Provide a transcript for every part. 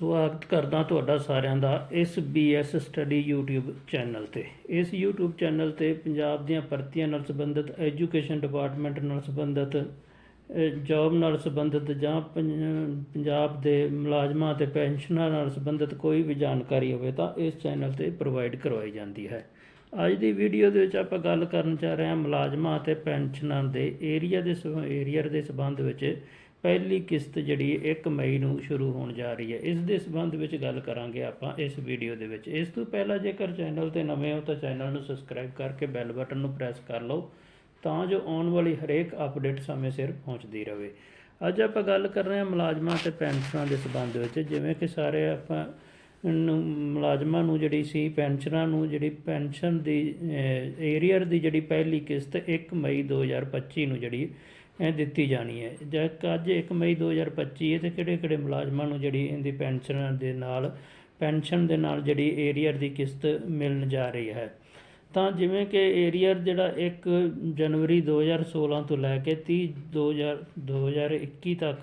ਸਵਾਗਤ ਕਰਦਾ ਤੁਹਾਡਾ ਸਾਰਿਆਂ ਦਾ ਇਸ BS ਸਟੱਡੀ YouTube ਚੈਨਲ ਤੇ। ਇਸ YouTube ਚੈਨਲ ਤੇ ਪੰਜਾਬ ਦੀਆਂ ਭਰਤੀਆਂ ਨਾਲ ਸੰਬੰਧਿਤ ਐਜੂਕੇਸ਼ਨ ਡਿਪਾਰਟਮੈਂਟ ਨਾਲ ਸੰਬੰਧਿਤ ਜੌਬ ਨਾਲ ਸੰਬੰਧਿਤ ਜਾਂ ਪੰਜਾਬ ਦੇ ਮੁਲਾਜ਼ਮਾਂ ਤੇ ਪੈਨਸ਼ਨਾਂ ਨਾਲ ਸੰਬੰਧਿਤ ਕੋਈ ਵੀ ਜਾਣਕਾਰੀ ਹੋਵੇ ਤਾਂ ਇਸ ਚੈਨਲ ਤੇ ਪ੍ਰੋਵਾਈਡ ਕਰਵਾਈ ਜਾਂਦੀ ਹੈ। ਅੱਜ ਦੀ ਵੀਡੀਓ ਦੇ ਵਿੱਚ ਆਪਾਂ ਗੱਲ ਕਰਨ ਜਾ ਰਹੇ ਹਾਂ ਮੁਲਾਜ਼ਮਾਂ ਅਤੇ ਪੈਨਸ਼ਨਾਂ ਦੇ ਏਰੀਆ ਦੇ ਏਰੀਅਰ ਦੇ ਸੰਬੰਧ ਵਿੱਚ। ਪਹਿਲੀ ਕਿਸ਼ਤ ਜਿਹੜੀ 1 ਮਈ ਨੂੰ ਸ਼ੁਰੂ ਹੋਣ ਜਾ ਰਹੀ ਹੈ। ਇਸ ਦੇ ਸੰਬੰਧ ਵਿੱਚ ਗੱਲ ਕਰਾਂਗੇ ਆਪਾਂ ਇਸ ਵੀਡੀਓ ਦੇ ਵਿੱਚ। ਇਸ ਤੋਂ ਪਹਿਲਾਂ ਜੇਕਰ ਚੈਨਲ ਤੇ ਨਵੇਂ ਹੋ ਤਾਂ ਚੈਨਲ ਨੂੰ ਸਬਸਕ੍ਰਾਈਬ ਕਰਕੇ ਬੈਲ ਬਟਨ ਨੂੰ ਪ੍ਰੈਸ ਕਰ ਲਓ, ਤਾਂ ਜੋ ਆਉਣ ਵਾਲੀ ਹਰੇਕ ਅਪਡੇਟ ਸਮੇਂ ਸਿਰ ਪਹੁੰਚਦੀ ਰਹੇ। ਅੱਜ ਆਪਾਂ ਗੱਲ ਕਰ ਰਹੇ ਹਾਂ ਮੁਲਾਜ਼ਮਾਂ ਤੇ ਪੈਨਸ਼ਨਾਂ ਦੇ ਸੰਬੰਧ ਵਿੱਚ। ਜਿਵੇਂ ਕਿ ਸਾਰੇ ਆਪਾਂ ਨੂੰ, ਮੁਲਾਜ਼ਮਾਂ ਨੂੰ ਜਿਹੜੀ ਸੀ, ਪੈਨਸ਼ਨਾਂ ਨੂੰ ਜਿਹੜੀ ਪੈਨਸ਼ਨ ਦੀ ਏਰੀਅਰ ਦੀ ਜਿਹੜੀ ਪਹਿਲੀ ਕਿਸ਼ਤ 1 ਮਈ 2025 ਨੂੰ ਜਿਹੜੀ ਇਹ ਦਿੱਤੀ ਜਾਣੀ ਹੈ। ਜਦ ਅੱਜ 1 ਮਈ 2025 ਹੈ ਤੇ ਕਿਹੜੇ ਕਿਹੜੇ ਮੁਲਾਜ਼ਮਾਂ ਨੂੰ ਜਿਹੜੀ ਇਹਦੀ ਪੈਨਸ਼ਨ ਦੇ ਨਾਲ, ਪੈਨਸ਼ਨ ਦੇ ਨਾਲ ਜਿਹੜੀ ਏਰੀਅਰ ਦੀ ਕਿਸ਼ਤ ਮਿਲਣ ਜਾ ਰਹੀ ਹੈ। ਤਾਂ ਜਿਵੇਂ ਕਿ ਏਰੀਅਰ ਜਿਹੜਾ 1 ਜਨਵਰੀ 2016 ਤੋਂ ਲੈ ਕੇ 30 2000 2021 ਤੱਕ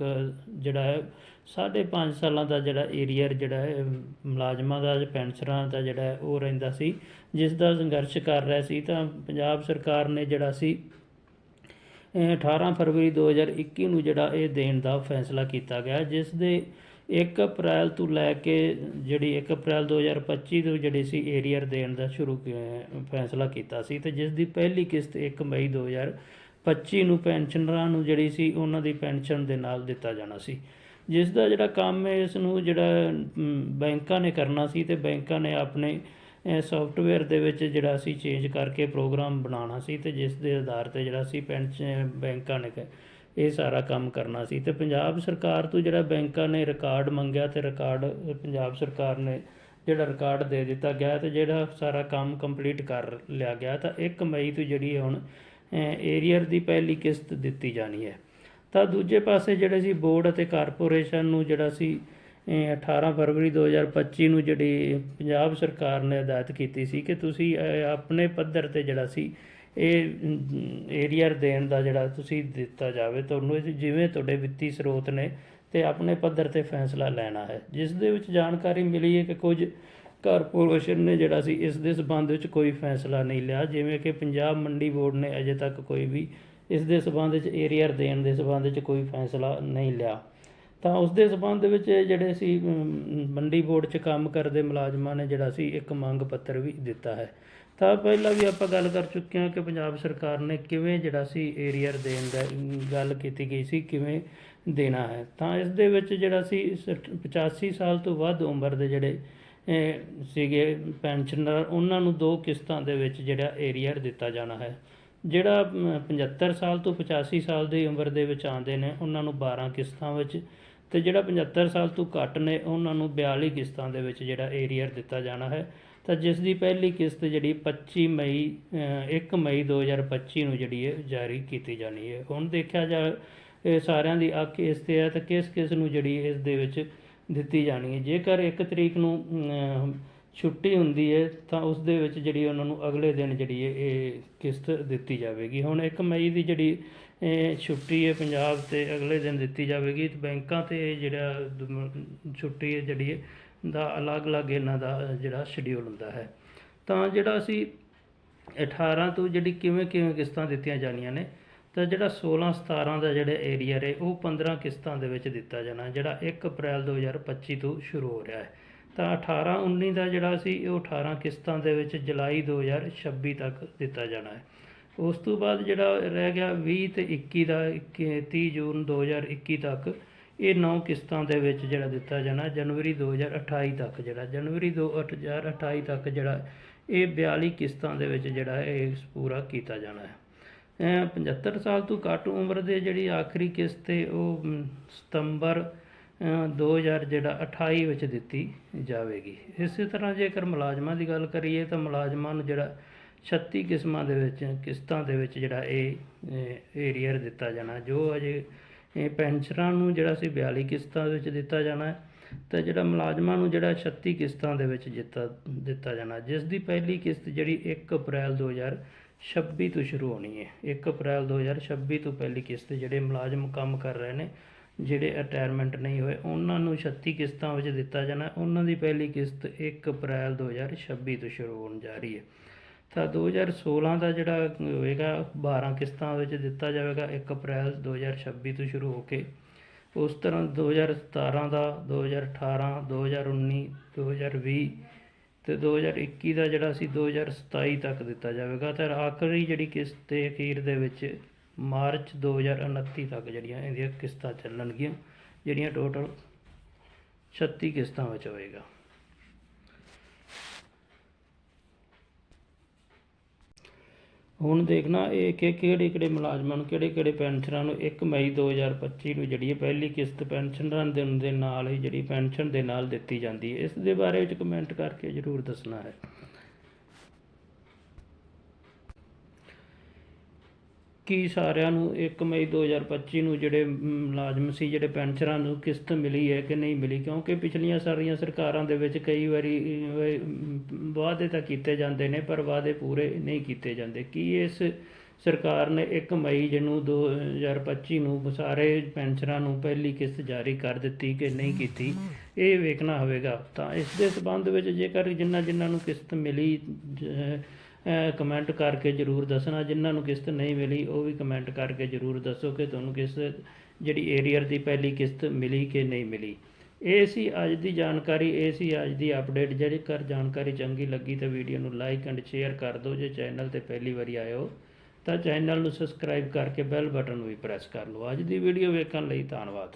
ਜਿਹੜਾ ਹੈ, ਸਾਢੇ ਪੰਜ ਸਾਲਾਂ ਦਾ ਜਿਹੜਾ ਏਰੀਅਰ ਜਿਹੜਾ ਹੈ, ਮੁਲਾਜ਼ਮਾਂ ਦਾ ਜਾਂ ਪੈਨਸ਼ਨਰਾਂ ਦਾ ਜਿਹੜਾ ਉਹ ਰਹਿੰਦਾ ਸੀ। ਜਿਸ ਦਾ ਸੰਘਰਸ਼ ਕਰ ਰਿਹਾ ਸੀ ਤਾਂ ਪੰਜਾਬ ਸਰਕਾਰ ਨੇ ਜਿਹੜਾ ਸੀ 18 ਫਰਵਰੀ 2021 ਨੂੰ ਜਿਹੜਾ ਇਹ ਦੇਣ ਦਾ ਫੈਸਲਾ ਕੀਤਾ ਗਿਆ, ਜਿਸ ਦੇ 1 ਅਪ੍ਰੈਲ ਤੋਂ ਲੈ ਕੇ ਜਿਹੜੀ 1 ਅਪ੍ਰੈਲ 2025 ਤੋਂ ਜਿਹੜੀ ਸੀ ਏਰੀਅਰ ਦੇਣ ਦਾ ਸ਼ੁਰੂ ਫੈਸਲਾ ਕੀਤਾ ਸੀ। ਤੇ ਜਿਸ ਦੀ ਪਹਿਲੀ ਕਿਸ਼ਤ 1 ਮਈ 2025 ਨੂੰ ਪੈਨਸ਼ਨਰਾਂ ਨੂੰ ਜਿਹੜੀ ਸੀ ਉਹਨਾਂ ਦੀ ਪੈਨਸ਼ਨ ਦੇ ਨਾਲ ਦਿੱਤਾ ਜਾਣਾ ਸੀ। ਜਿਸ ਦਾ ਜਿਹੜਾ ਕੰਮ ਹੈ, ਇਸ ਨੂੰ ਜਿਹੜਾ ਬੈਂਕਾਂ ਨੇ ਕਰਨਾ ਸੀ ਤੇ ਬੈਂਕਾਂ ਨੇ ਆਪਣੇ ਸੌਫਟਵੇਅਰ ਦੇ ਵਿੱਚ ਜਿਹੜਾ ਅਸੀਂ ਚੇਂਜ ਕਰਕੇ ਪ੍ਰੋਗਰਾਮ ਬਣਾਉਣਾ ਸੀ ਤੇ ਜਿਸ ਦੇ ਆਧਾਰ ਤੇ ਜਿਹੜਾ ਅਸੀਂ ਪੈਨਸ਼ਨ ਬੈਂਕਾਂ ਨੇ ਕ- ਇਹ ਸਾਰਾ ਕੰਮ ਕਰਨਾ ਸੀ। ਤੇ ਪੰਜਾਬ ਸਰਕਾਰ ਤੋਂ ਜਿਹੜਾ ਬੈਂਕਾਂ ਨੇ ਰਿਕਾਰਡ ਮੰਗਿਆ ਤੇ ਰਿਕਾਰਡ ਪੰਜਾਬ ਸਰਕਾਰ ਨੇ ਜਿਹੜਾ ਰਿਕਾਰਡ ਦੇ ਦਿੱਤਾ ਗਿਆ ਤੇ ਜਿਹੜਾ ਸਾਰਾ ਕੰਮ ਕੰਪਲੀਟ ਕਰ ਲਿਆ ਗਿਆ ਤਾਂ 1 ਮਈ ਤੋਂ ਜਿਹੜੀ ਹੁਣ ਏਰੀਅਰ ਦੀ ਪਹਿਲੀ ਕਿਸ਼ਤ ਦਿੱਤੀ ਜਾਣੀ ਹੈ। ਤਾਂ ਦੂਜੇ ਪਾਸੇ ਜਿਹੜੇ ਸੀ ਬੋਰਡ ਅਤੇ ਕਾਰਪੋਰੇਸ਼ਨ ਨੂੰ ਜਿਹੜਾ ਸੀ 18 ਫਰਵਰੀ 2025 ਨੂੰ ਜਿਹੜੀ ਪੰਜਾਬ ਸਰਕਾਰ ਨੇ ਹਦਾਇਤ ਕੀਤੀ ਸੀ ਕਿ ਤੁਸੀਂ ਆਪਣੇ ਪੱਧਰ ਤੇ ਜਿਹੜਾ ਸੀ, ਇਹ ਏਰੀਅਰ ਦੇਣ ਦਾ ਜਿਹੜਾ ਤੁਸੀਂ ਦਿੱਤਾ ਜਾਵੇ, ਤੁਹਾਨੂੰ ਜਿਵੇਂ ਤੁਹਾਡੇ ਵਿੱਤੀ ਸਰੋਤ ਨੇ ਤੇ ਆਪਣੇ ਪੱਧਰ ਤੇ ਫੈਸਲਾ ਲੈਣਾ ਹੈ। ਜਿਸ ਦੇ ਵਿੱਚ ਜਾਣਕਾਰੀ ਮਿਲੀ ਹੈ ਕਿ ਕੁਝ ਕਾਰਪੋਰੇਸ਼ਨ ਨੇ ਜਿਹੜਾ ਸੀ, ਇਸ ਦੇ ਸਬੰਧ ਵਿੱਚ ਕੋਈ ਫੈਸਲਾ ਨਹੀਂ ਲਿਆ, ਜਿਵੇਂ ਕਿ ਪੰਜਾਬ ਮੰਡੀ ਬੋਰਡ ਨੇ ਅਜੇ ਤੱਕ ਕੋਈ ਵੀ ਇਸ ਦੇ ਸਬੰਧ ਵਿੱਚ ਏਰੀਅਰ ਦੇਣ ਦੇ ਸਬੰਧ ਵਿੱਚ ਕੋਈ ਫੈਸਲਾ ਨਹੀਂ ਲਿਆ। ਤਾਂ ਉਸ ਦੇ ਸਬੰਧ ਵਿੱਚ ਜਿਹੜੇ ਸੀ ਮੰਡੀ ਬੋਰਡ 'ਚ ਕੰਮ ਕਰਦੇ ਮੁਲਾਜ਼ਮਾਂ ਨੇ ਜਿਹੜਾ ਸੀ, ਇੱਕ ਮੰਗ ਪੱਤਰ ਵੀ ਦਿੱਤਾ ਹੈ। ਤਾਂ ਪਹਿਲਾਂ ਵੀ ਆਪਾਂ ਗੱਲ ਕਰ ਚੁੱਕੇ ਹਾਂ ਕਿ ਪੰਜਾਬ ਸਰਕਾਰ ਨੇ ਕਿਵੇਂ ਜਿਹੜਾ ਸੀ ਏਰੀਅਰ ਦੇਣ ਦਾ, ਗੱਲ ਕੀਤੀ ਗਈ ਸੀ, ਕਿਵੇਂ ਦੇਣਾ ਹੈ। ਤਾਂ ਇਸ ਦੇ ਵਿੱਚ ਜਿਹੜਾ ਸੀ, ਸੱਠ- 85 ਸਾਲ ਤੋਂ ਵੱਧ ਉਮਰ ਦੇ ਜਿਹੜੇ ਸੀਗੇ, ਪੈਨਸ਼ਨਰ, ਉਹਨਾਂ ਨੂੰ ਦੋ ਕਿਸ਼ਤਾਂ ਦੇ ਵਿੱਚ ਜਿਹੜਾ ਏਰੀਅਰ ਦਿੱਤਾ ਜਾਣਾ ਹੈ। ਜਿਹੜਾ ਅਮ, 75 ਸਾਲ ਤੋਂ 85 ਸਾਲ ਦੀ ਉਮਰ ਦੇ ਵਿੱਚ ਆਉਂਦੇ ਨੇ ਉਹਨਾਂ ਨੂੰ 12 ਕਿਸ਼ਤਾਂ ਵਿੱਚ ਤੇ ਜਿਹੜਾ 75 ਸਾਲ ਤੋਂ ਘੱਟ ਨੇ ਉਹਨਾਂ ਨੂੰ 42 ਕਿਸ਼ਤਾਂ ਦੇ ਵਿੱਚ ਜਿਹੜਾ ਏਰੀਅਰ ਦਿੱਤਾ ਜਾਣਾ ਹੈ। ਤਾਂ ਜਿਸ ਦੀ ਪਹਿਲੀ ਕਿਸ਼ਤ ਜਿਹੜੀ 25 ਮਈ ਅ, 1 ਮਈ 2025 ਨੂੰ ਜਿਹੜੀ ਹੈ ਜਾਰੀ ਕੀਤੀ ਜਾਣੀ ਹੈ। ਹੁਣ ਦੇਖਿਆ ਜਾ ਇਹ ਸਾਰਿਆਂ ਦੀ ਅੱਖ ਇਸ ਤੇ ਹੈ ਤਾਂ ਕਿਸ ਕਿਸ ਨੂੰ ਜਿਹੜੀ ਇਸ ਦੇ ਵਿੱਚ ਦਿੱਤੀ ਜਾਣੀ ਹੈ। ਜੇਕਰ 1 ਤਰੀਕ ਨੂੰ ਛੁੱਟੀ ਹੁੰਦੀ ਹੈ, ਤਾਂ ਉਸ ਦੇ ਵਿੱਚ ਜਿਹੜੀ ਉਹਨਾਂ ਨੂੰ ਅਗਲੇ ਦਿਨ ਜਿਹੜੀ ਹੈ ਇਹ ਕਿਸ਼ਤ ਦਿੱਤੀ ਜਾਵੇਗੀ। ਹੁਣ 1 ਮਈ ਦੀ ਜਿਹੜੀ ਛੁੱਟੀ ਹੈ ਪੰਜਾਬ ਤੇ, ਅਗਲੇ ਦਿਨ ਦਿੱਤੀ ਜਾਵੇਗੀ। ਤੇ ਬੈਂਕਾਂ ਤੇ ਜਿਹੜਾ ਛੁੱਟੀ ਹੈ ਜਿਹੜੀ ਹੈ ਦਾ ਅਲੱਗ-ਅਲੱਗ ਇਹਨਾਂ ਦਾ ਜਿਹੜਾ ਸ਼ਡਿਊਲ ਹੁੰਦਾ ਹੈ। ਤਾਂ ਜਿਹੜਾ ਅਸੀਂ 18 ਤੋਂ ਜਿਹੜੀ ਕਿਵੇਂ ਕਿਵੇਂ ਕਿਸ਼ਤਾਂ ਦਿੱਤੀਆਂ ਜਾਣੀਆਂ ਨੇ, ਤਾਂ ਜਿਹੜਾ 16 17 ਦਾ ਜਿਹੜਾ ਏਰੀਆ ਹੈ ਉਹ 15 ਕਿਸ਼ਤਾਂ ਦੇ ਵਿੱਚ ਦਿੱਤਾ ਜਾਣਾ, ਜਿਹੜਾ 1 ਅਪ੍ਰੈਲ 2025 ਤੋਂ ਸ਼ੁਰੂ ਹੋ ਰਿਹਾ ਹੈ। ਤਾਂ 18 19 ਦਾ ਜਿਹੜਾ ਸੀ ਉਹ 18 ਕਿਸ਼ਤਾਂ ਦੇ ਵਿੱਚ ਜੁਲਾਈ 2026 ਤੱਕ ਦਿੱਤਾ ਜਾਣਾ ਹੈ। ਉਸ ਤੋਂ ਬਾਅਦ ਜਿਹੜਾ ਰਹਿ ਗਿਆ 20 ਤੇ 21 ਦਾ 30 ਜੂਨ 2021 ਤੱਕ, ਇਹ 9 ਕਿਸ਼ਤਾਂ ਦੇ ਵਿੱਚ ਜਿਹੜਾ ਦਿੱਤਾ ਜਾਣਾ, ਜਨਵਰੀ 2028 ਤੱਕ ਜਿਹੜਾ, ਜਨਵਰੀ 2028 ਤੱਕ ਜਿਹੜਾ, ਇਹ 42 ਕਿਸ਼ਤਾਂ ਦੇ ਵਿੱਚ ਜਿਹੜਾ ਇਹ ਪੂਰਾ ਕੀਤਾ ਜਾਣਾ ਹੈ। ਅਹ 75 ਸਾਲ ਤੋਂ ਘੱਟ ਉਮਰ ਦੇ ਜਿਹੜੀ ਆਖਰੀ ਕਿਸ਼ਤ ਹੈ, ਉਹ ਸਤੰਬਰ 2000 ਜਿਹੜਾ 28 ਵਿੱਚ ਦਿੱਤੀ ਜਾਵੇਗੀ। ਇਸੇ ਤਰ੍ਹਾਂ ਜੇਕਰ ਮੁਲਾਜ਼ਮਾਂ ਦੀ ਗੱਲ ਕਰੀਏ ਤਾਂ ਮੁਲਾਜ਼ਮਾਂ ਨੂੰ ਜਿਹੜਾ 36 ਕਿਸਮਾਂ ਦੇ ਵਿੱਚ, ਕਿਸ਼ਤਾਂ ਦੇ ਵਿੱਚ ਜਿਹੜਾ ਇਹ ਏਰੀਅਰ ਦਿੱਤਾ ਜਾਣਾ, ਜੋ ਅਜੇ ਇਹ ਪੈਨਸ਼ਨਰਾਂ ਨੂੰ ਜਿਹੜਾ ਸੀ 42 ਕਿਸ਼ਤਾਂ ਦੇ ਵਿੱਚ ਦਿੱਤਾ ਜਾਣਾ ਹੈ, ਤੇ ਜਿਹੜਾ ਮੁਲਾਜ਼ਮਾਂ ਨੂੰ ਜਿਹੜਾ 36 ਕਿਸ਼ਤਾਂ ਦੇ ਵਿੱਚ ਦਿੱਤਾ ਦਿੱਤਾ ਜਾਣਾ। ਜਿਸ ਦੀ ਪਹਿਲੀ ਕਿਸ਼ਤ ਜਿਹੜੀ 1 ਅਪ੍ਰੈਲ 2026 ਤੋਂ ਸ਼ੁਰੂ ਹੋਣੀ ਹੈ। 1 ਅਪ੍ਰੈਲ 2026 ਤੋਂ ਪਹਿਲੀ ਕਿਸ਼ਤ ਜਿਹੜੇ ਮੁਲਾਜ਼ਮ ਕੰਮ ਕਰ ਰਹੇ ਨੇ ਜਿਹੜੇ ਰਿਟਾਇਰਮੈਂਟ ਨਹੀਂ ਹੋਏ, ਉਹਨਾਂ ਨੂੰ 36 ਕਿਸ਼ਤਾਂ ਵਿੱਚ ਦਿੱਤਾ ਜਾਣਾ। ਉਹਨਾਂ ਦੀ ਪਹਿਲੀ ਕਿਸ਼ਤ 1 ਅਪ੍ਰੈਲ 2026 ਤੋਂ ਸ਼ੁਰੂ ਹੋਣ ਜਾ ਰਹੀ ਹੈ। ਤਾਂ 2016 ਦਾ ਜਿਹੜਾ ਹੋਏਗਾ 12 ਕਿਸ਼ਤਾਂ ਵਿੱਚ ਦਿੱਤਾ ਜਾਵੇਗਾ 1 ਅਪ੍ਰੈਲ 2026 ਤੋਂ ਸ਼ੁਰੂ ਹੋ ਕੇ। ਉਸ ਤਰ੍ਹਾਂ 2017 ਦਾ 2018 2019 2020 ਤੇ 2021 ਦਾ ਜਿਹੜਾ ਸੀ 2027 ਤੱਕ ਦਿੱਤਾ ਜਾਵੇਗਾ। ਤਾਂ ਆਖਰੀ ਜਿਹੜੀ ਕਿਸ਼ਤ ਤੇ ਅਖੀਰ ਦੇ ਵਿੱਚ ਮਾਰਚ 2029 ਤੱਕ ਜਿਹੜੀਆਂ ਇਹਦੀਆਂ ਕਿਸ਼ਤਾਂ ਚੱਲਣਗੀਆਂ, ਜਿਹੜੀਆਂ ਟੋਟਲ 36 ਕਿਸ਼ਤਾਂ ਵਿੱਚ ਹੋਏਗਾ। ਹੁਣ ਦੇਖਣਾ ਇਹ ਕਿ ਕਿਹੜੇ ਕਿਹੜੇ ਮੁਲਾਜ਼ਮਾਂ ਨੂੰ, ਕਿਹੜੇ ਕਿਹੜੇ ਪੈਨਸ਼ਨਰਾਂ ਨੂੰ 1 ਮਈ 2025 ਨੂੰ ਜਿਹੜੀ ਹੈ ਪਹਿਲੀ ਕਿਸ਼ਤ ਪੈਨਸ਼ਨਰਾਂ ਦੇ ਦੇ ਨਾਲ ਹੀ ਜਿਹੜੀ ਪੈਨਸ਼ਨ ਦੇ ਨਾਲ ਦਿੱਤੀ ਜਾਂਦੀ ਹੈ, ਇਸ ਦੇ ਬਾਰੇ ਵਿੱਚ ਕਮੈਂਟ ਕਰਕੇ ਜ਼ਰੂਰ ਦੱਸਣਾ ਹੈ। ਕੀ ਸਾਰਿਆਂ ਨੂੰ 1 ਮਈ 2025 ਨੂੰ ਜਿਹੜੇ ਮੁਲਾਜ਼ਮ ਸੀ, ਜਿਹੜੇ ਪੈਨਸ਼ਨਰਾਂ ਨੂੰ ਕਿਸ਼ਤ ਮਿਲੀ ਹੈ ਕਿ ਨਹੀਂ ਮਿਲੀ, ਕਿਉਂਕਿ ਪਿਛਲੀਆਂ ਸਾਰੀਆਂ ਸਰਕਾਰਾਂ ਦੇ ਵਿੱਚ ਕਈ ਵਾਰੀ ਵਾਅਦੇ ਤਾਂ ਕੀਤੇ ਜਾਂਦੇ ਨੇ, ਪਰ ਵਾਅਦੇ ਪੂਰੇ ਨਹੀਂ ਕੀਤੇ ਜਾਂਦੇ। ਕੀ ਇਸ ਸਰਕਾਰ ਨੇ 1 ਮਈ ਜਿਹਨੂੰ 2025 ਨੂੰ ਸਾਰੇ ਪੈਨਸ਼ਨਰਾਂ ਨੂੰ ਪਹਿਲੀ ਕਿਸ਼ਤ ਜਾਰੀ ਕਰ ਦਿੱਤੀ ਕਿ ਨਹੀਂ ਕੀਤੀ, ਇਹ ਵੇਖਣਾ ਹੋਵੇਗਾ। ਤਾਂ ਇਸ ਦੇ ਸਬੰਧ ਵਿੱਚ ਜੇਕਰ ਜਿਨ੍ਹਾਂ ਜਿਨ੍ਹਾਂ ਨੂੰ ਕਿਸ਼ਤ ਮਿਲੀ ਕਮੈਂਟ ਕਰਕੇ ਜਰੂਰ ਦੱਸਣਾ। ਜਿਨ੍ਹਾਂ ਨੂੰ ਕਿਸ਼ਤ ਨਹੀਂ ਮਿਲੀ, ਉਹ ਵੀ ਕਮੈਂਟ ਕਰਕੇ ਜਰੂਰ ਦੱਸੋ ਕਿ ਤੁਹਾਨੂੰ ਕਿਸ ਜਿਹੜੀ ਏਰੀਅਰ ਦੀ ਪਹਿਲੀ ਕਿਸ਼ਤ ਮਿਲੀ ਕਿ ਨਹੀਂ ਮਿਲੀ। ਇਹ ਸੀ ਅੱਜ ਦੀ ਜਾਣਕਾਰੀ, ਇਹ ਸੀ ਅੱਜ ਦੀ ਅਪਡੇਟ ਜੇਕਰ ਜਾਣਕਾਰੀ ਚੰਗੀ ਲੱਗੀ ਤਾਂ ਵੀਡੀਓ ਨੂੰ ਲਾਈਕ ਐਂਡ ਸ਼ੇਅਰ ਕਰ ਦਿਓ। ਜੇ ਚੈਨਲ ਤੇ ਪਹਿਲੀ ਵਾਰੀ ਆਏ ਹੋ ਤਾਂ ਚੈਨਲ ਨੂੰ ਸਬਸਕ੍ਰਾਈਬ ਕਰਕੇ ਬੈਲ ਬਟਨ ਵੀ ਪ੍ਰੈਸ ਕਰ ਲਓ। ਅੱਜ ਦੀ ਵੀਡੀਓ ਵੇਖਣ ਲਈ ਧੰਨਵਾਦ।